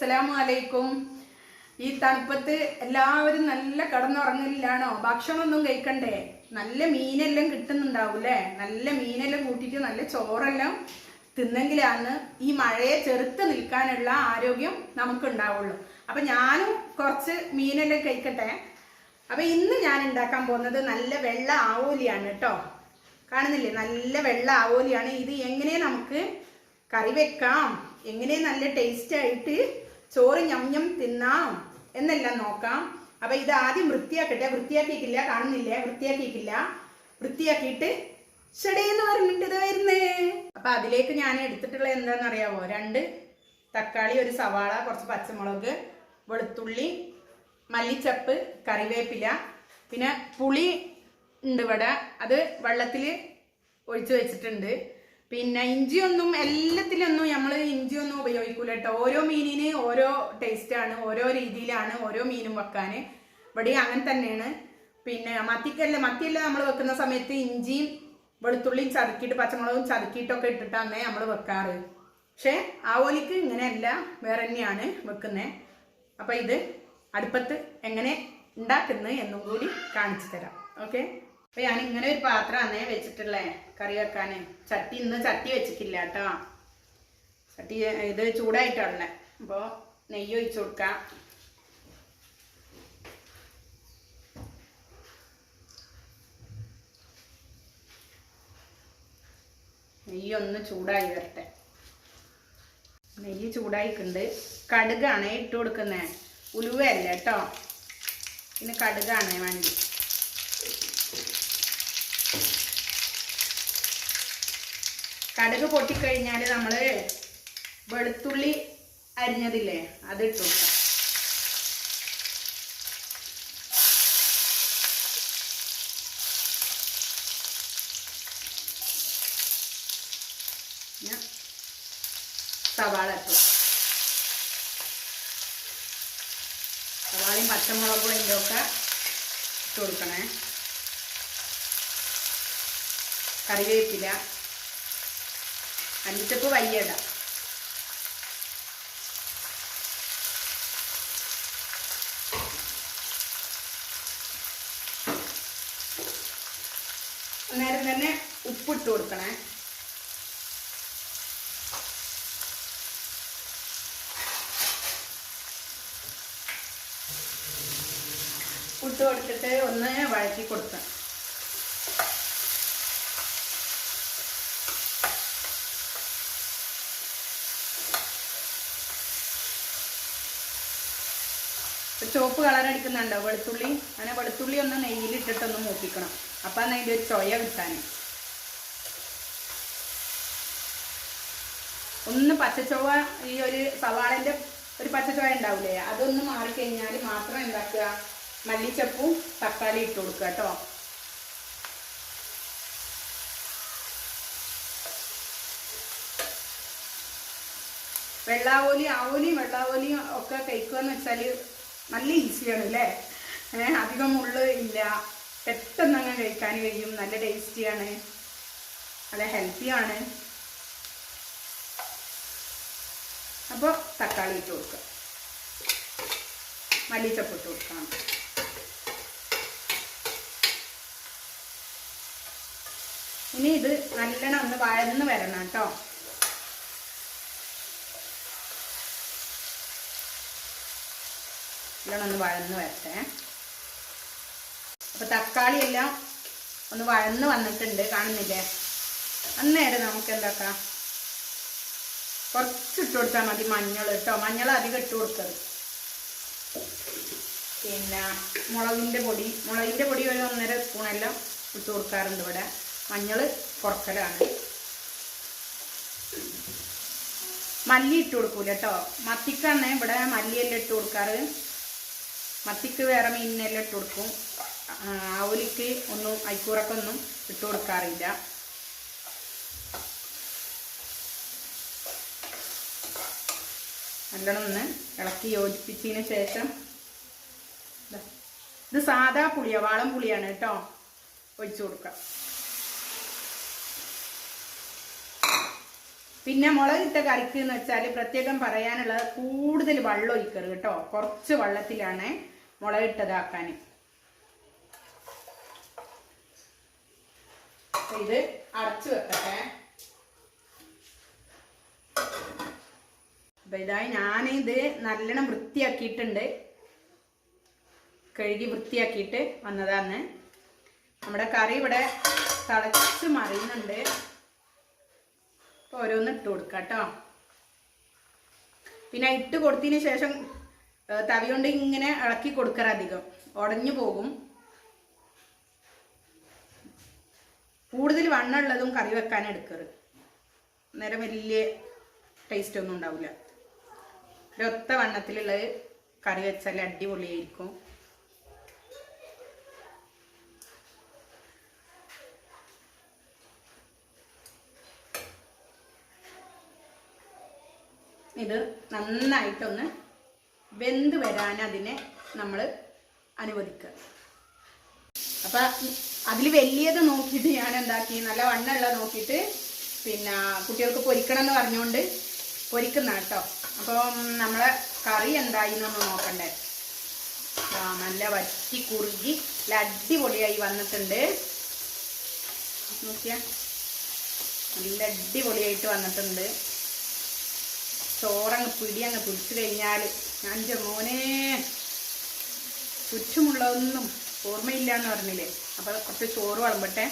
അസ്സലാമു അലൈക്കും ഈ തണുപ്പത്ത് എല്ലാവരും നല്ല കിടന്നുറങ്ങലില്ലാണോ ഭക്ഷണമൊന്നും കഴിക്കണ്ടേ? നല്ല മീനെല്ലാം കിട്ടുന്നുണ്ടാവൂലേ നല്ല മീനെല്ലാം കൂട്ടിയിട്ട് നല്ല ചോറെല്ലാം തിന്നെങ്കിലാണ് ഈ മഴയെ ചെറുത്ത് നിൽക്കാനുള്ള ആരോഗ്യം നമുക്ക് ഉണ്ടാവുള്ളൂ അപ്പൊ ഞാനും കുറച്ച് മീനെല്ലാം കഴിക്കട്ടെ. അപ്പൊ ഇന്ന് ഞാൻ ഉണ്ടാക്കാൻ പോകുന്നത് നല്ല വെള്ള ആവോലിയാണ് കേട്ടോ. കാണുന്നില്ലേ? നല്ല വെള്ള ആവോലിയാണ്. ഇത് എങ്ങനെ നമുക്ക് കറി വെക്കാം? എങ്ങനെ നല്ല ടേസ്റ്റ് ആയിട്ട് ചോറ് ഞം തിന്നാം എന്നെല്ലാം നോക്കാം. അപ്പൊ ഇത് ആദ്യം വൃത്തിയാക്കട്ടെ. വൃത്തിയാക്കിയിട്ടില്ല കാണുന്നില്ലേ. വൃത്തിയാക്കിയിട്ടില്ല. വൃത്തിയാക്കിയിട്ട് ഷടേന്ന് പറഞ്ഞിട്ട് ഇത് വരുന്നേ. അപ്പൊ അതിലേക്ക് ഞാൻ എടുത്തിട്ടുള്ള എന്താണെന്ന് അറിയാവോ രണ്ട് തക്കാളി ഒരു സവാള കുറച്ച് പച്ചമുളക് വെളുത്തുള്ളി മല്ലിച്ചപ്പ് കറിവേപ്പില. പിന്നെ പുളി ഉണ്ട് ഇവിടെ. അത് വെള്ളത്തിൽ ഒഴിച്ചു വെച്ചിട്ടുണ്ട്. പിന്നെ ഇഞ്ചിയൊന്നും എല്ലാത്തിലൊന്നും നമ്മൾ ഇഞ്ചിയൊന്നും ഉപയോഗിക്കൂല കേട്ടോ ഓരോ മീനിന് ഓരോ ടേസ്റ്റാണ് ഓരോ രീതിയിലാണ് ഓരോ മീനും വെക്കാൻ ഇവിടെ അങ്ങനെ തന്നെയാണ്. പിന്നെ മത്തിക്കല്ല മത്തിയെല്ലാം നമ്മൾ വെക്കുന്ന സമയത്ത് ഇഞ്ചിയും വെളുത്തുള്ളിയും ചതുക്കിയിട്ട് പച്ചമുളകും ചതുക്കിയിട്ടൊക്കെ ഇട്ടിട്ടാണ് നമ്മൾ വെക്കാറ്. പക്ഷേ ഓലിക്ക് ഇങ്ങനെയല്ല വേറെ തന്നെയാണ് വെക്കുന്നത് അപ്പം ഇത് അടുപ്പത്ത് എങ്ങനെ ഉണ്ടാക്കുന്നത് എന്നും കൂടി കാണിച്ചു തരാം. ഓക്കെ? അപ്പൊ ഞാൻ ഇങ്ങനെ ഒരു പാത്രമാണ് വെച്ചിട്ടുള്ളേ കറി വെക്കാൻ ചട്ടി ഇന്ന് ചട്ടി വെച്ചിട്ടില്ല കേട്ടോ ചട്ടി ഇത് ചൂടായിട്ടുള്ളേ അപ്പോൾ നെയ്യ് ഒഴിച്ചു കൊടുക്കാം. നെയ്യ് ഒന്ന് ചൂടായി വരട്ടെ. നെയ്യ് ചൂടായിട്ടുണ്ട്. കടുകാണ് ഇട്ട് കൊടുക്കുന്നത് ഉലുവയല്ല കേട്ടോ പിന്നെ കടുകാണ് വേണ്ടി കടുക് പൊട്ടിക്കഴിഞ്ഞാൽ നമ്മൾ വെളുത്തുള്ളി അരിഞ്ഞതില്ലേ അത് ഇട്ടു സവാള ഇട്ടു സവാളയും പച്ചമുളകും ഇതിന്റെ ഒക്കെ ഇട്ട് കൊടുക്കണേ. കറിവേപ്പില. അഞ്ചപ്പ് വയ്യട അന്നേരം തന്നെ ഉപ്പിട്ട് കൊടുക്കണേ. ഉപ്പ് കൊടുത്തിട്ട് ഒന്ന് വഴറ്റി കൊടുക്കാം. ചുവപ്പ് കളർ അടിക്കുന്നുണ്ടോ? വെളുത്തുള്ളി. അങ്ങനെ വെളുത്തുള്ളി ഒന്ന് നെയ്യിലിട്ടിട്ടൊന്ന് മൂപ്പിക്കണം. അപ്പം അതിന്റെ ഒരു ചൊയ കിട്ടാൻ ഒന്ന് പച്ചച്ചൊവ ഈ ഒരു സവാളന്റെ ഒരു പച്ചച്ചൊവ ഉണ്ടാവില്ലേ അതൊന്ന് മാറിക്കഴിഞ്ഞാൽ മാത്രം എന്താക്കുക? മല്ലിച്ചപ്പും തക്കാളി ഇട്ട് കൊടുക്കുക കേട്ടോ. വെള്ളാവോലി ആവോലിയും വെള്ളാവോലിയും ഒക്കെ കഴിക്കുക എന്ന് വെച്ചാൽ നല്ല ഈസിയാണ് അല്ലേ? അധികം മുള്ള് ഇല്ല. പെട്ടെന്ന് അങ്ങ് കഴിക്കാൻ കഴിയും. നല്ല ടേസ്റ്റിയാണ് നല്ല ഹെൽത്തിയാണ് അപ്പോൾ തക്കാളി ഇട്ട് കൊടുക്കുക മല്ലിച്ചപ്പ് ഇട്ട് കൊടുക്കണം. ഇനി ഇത് നല്ലോണം ഒന്ന് വഴന്ന് വരണം കേട്ടോ. നല്ലോണം ഒന്ന് വഴന്ന് വരട്ടെ. അപ്പൊ തക്കാളി എല്ലാം ഒന്ന് വഴന്ന് വന്നിട്ടുണ്ട് കാണുന്നില്ലേ? അന്നേരം നമുക്ക് എന്താക്കാം കുറച്ച് ഇട്ട് കൊടുത്താൽ മതി മഞ്ഞൾ കേട്ടോ. മഞ്ഞൾ അധികം ഇട്ട് കൊടുത്തത് പിന്നെ മുളകിന്റെ പൊടി മുളകിന്റെ പൊടി ഒരു ഒന്നര സ്പൂണെല്ലാം ഇട്ട് കൊടുക്കാറുണ്ട് ഇവിടെ. മഞ്ഞൾ കുറക്കലാണ്. മല്ലി ഇട്ട് കൊടുക്കൂല കേട്ടോ. മത്തിക്കാണ് ഇവിടെ മല്ലിയെല്ലാം ഇട്ട് കൊടുക്കാറ്. മത്തിക്ക് വേറെ മീനിനെല്ലാം ഇട്ട് കൊടുക്കും. ആവലിക്ക് ഒന്നും അയക്കൂറക്കൊന്നും ഇട്ട് കൊടുക്കാറില്ല. നല്ലോണം ഒന്ന് ഇളക്കി യോജിപ്പിച്ചതിന് ശേഷം ഇത് സാധാ പുളിയാ വാളം പുളിയാണ് കേട്ടോ. ഒഴിച്ചു കൊടുക്കാം. പിന്നെ മുളകിട്ട കറിക്ക് എന്ന് വെച്ചാൽ പ്രത്യേകം പറയാനുള്ളത് കൂടുതൽ വെള്ളം ഒഴിക്കരുത് കേട്ടോ. കുറച്ച് വെള്ളത്തിലാണ് മുളകിട്ടതാക്കാൻ ഇത് അടച്ചു വെക്കട്ടെ. അപ്പൊ ഇതായി ഞാനിത് നല്ലോണം വൃത്തിയാക്കിയിട്ടുണ്ട്. കഴുകി വൃത്തിയാക്കിയിട്ട് വന്നതാണ് നമ്മുടെ കറി ഇവിടെ തിളച്ച് മറിയുന്നുണ്ട്. അപ്പൊ ഓരോന്ന് ഇട്ട് കൊടുക്കാം കേട്ടോ പിന്നെ ഇട്ട് കൊടുത്തതിന് ശേഷം തവി കൊണ്ട് ഇങ്ങനെ ഇളക്കി കൊടുക്കറ അധികം. ഉടഞ്ഞു പോകും. കൂടുതൽ വണ്ണുള്ളതും കറി വെക്കാൻ എടുക്കറ്. അന്നേരം വലിയ ടേസ്റ്റ് ഒന്നും ഉണ്ടാവില്ല ഒരൊത്ത വണ്ണത്തിലുള്ളത് കറി വെച്ചാൽ അടിപൊളിയായിരിക്കും. ഇത് നന്നായിട്ടൊന്ന് വെന്ത് വരാൻ അതിനെ നമ്മൾ അനുവദിക്കുക. അപ്പം അതിൽ വലിയത് നോക്കിയിട്ട് ഞാൻ എന്താക്കി നല്ല വണ്ണമുള്ള നോക്കിയിട്ട് പിന്നെ കുട്ടികൾക്ക് പൊരിക്കണം എന്ന് പറഞ്ഞുകൊണ്ട് പൊരിക്കുന്ന കേട്ടോ. അപ്പം നമ്മളെ കറി എന്തായി എന്നൊന്ന് നോക്കണ്ടേ. നല്ല വറ്റി കുറുകി നല്ല അടിപൊളിയായി വന്നിട്ടുണ്ട്. നോക്കിയാ. നല്ല അടിപൊളിയായിട്ട് വന്നിട്ടുണ്ട്. ചോറങ്ങ് പിടി അങ്ങ് പിടിച്ചു കഴിഞ്ഞാൽ എന്റെ മോനെ ചുറ്റുമുള്ളതൊന്നും ഓർമ്മയില്ല എന്ന് പറഞ്ഞില്ലേ അപ്പോൾ കുറച്ച് ചോറ് വിളമ്പട്ടെ.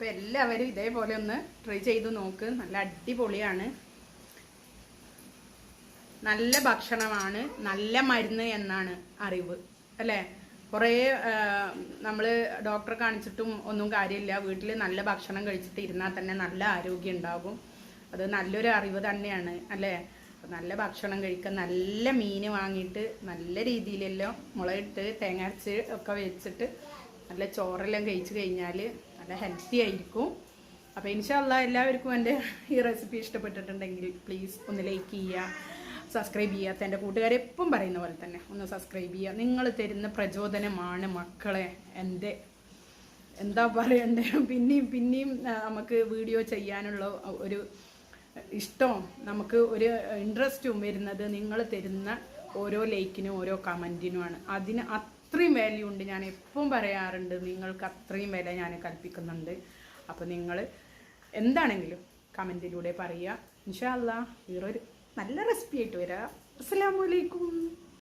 അപ്പോൾ എല്ലാവരും ഇതേപോലെ ഒന്ന് ട്രൈ ചെയ്ത് നോക്ക്. നല്ല അടിപൊളിയാണ്. നല്ല ഭക്ഷണമാണ്. നല്ല മരുന്ന് എന്നാണ് അറിവ്. അല്ലേ? കുറേ നമ്മൾ ഡോക്ടറെ കാണിച്ചിട്ടും ഒന്നും കാര്യമില്ല. വീട്ടിൽ നല്ല ഭക്ഷണം കഴിച്ചിട്ട് ഇരുന്നാൽ തന്നെ നല്ല ആരോഗ്യം ഉണ്ടാകും. അത് നല്ലൊരു അറിവ് തന്നെയാണ്. അല്ലേ? നല്ല ഭക്ഷണം കഴിക്കുക നല്ല മീൻ വാങ്ങിയിട്ട് നല്ല രീതിയിലെല്ലാം മുളകിട്ട് തേങ്ങ അരച്ച് ഒക്കെ വെച്ചിട്ട് നല്ല ചോറെല്ലാം കഴിച്ച് കഴിഞ്ഞാൽ നല്ല ഹെൽത്തി ആയിരിക്കും. അപ്പോൾ ഇൻഷാല്ല എല്ലാവർക്കും എന്റെ ഈ റെസിപ്പി ഇഷ്ടപ്പെട്ടിട്ടുണ്ടെങ്കിൽ പ്ലീസ് ഒന്ന് ലൈക്ക് ചെയ്യുക സബ്സ്ക്രൈബ് ചെയ്യാത്ത എന്റെ കൂട്ടുകാരെ എപ്പം പറയുന്ന പോലെ തന്നെ ഒന്ന് സബ്സ്ക്രൈബ് ചെയ്യുക. നിങ്ങൾ തരുന്ന പ്രചോദനമാണ് മക്കളെ. എന്റെ എന്താ പറയണ്ടേ? പിന്നെയും പിന്നെയും നമുക്ക് വീഡിയോ ചെയ്യാനുള്ള ഒരു ഇഷ്ടവും നമുക്ക് ഒരു ഇൻട്രസ്റ്റും വരുന്നത് നിങ്ങൾ തരുന്ന ഓരോ ലൈക്കിനും ഓരോ കമന്റിനുമാണ് അതിന് അത്രയും വാല്യുണ്ട് ഞാൻ എപ്പം പറയാറുണ്ട് നിങ്ങൾക്ക് അത്രയും വില ഞാൻ കൽപ്പിക്കുന്നുണ്ട്. അപ്പോൾ നിങ്ങൾ എന്താണെങ്കിലും കമന്റിലൂടെ പറയുക. ഇൻഷാല്ല വേറൊരു നല്ല റെസിപ്പി ആയിട്ട് വരാം. അസ്സലാമു അലൈക്കും.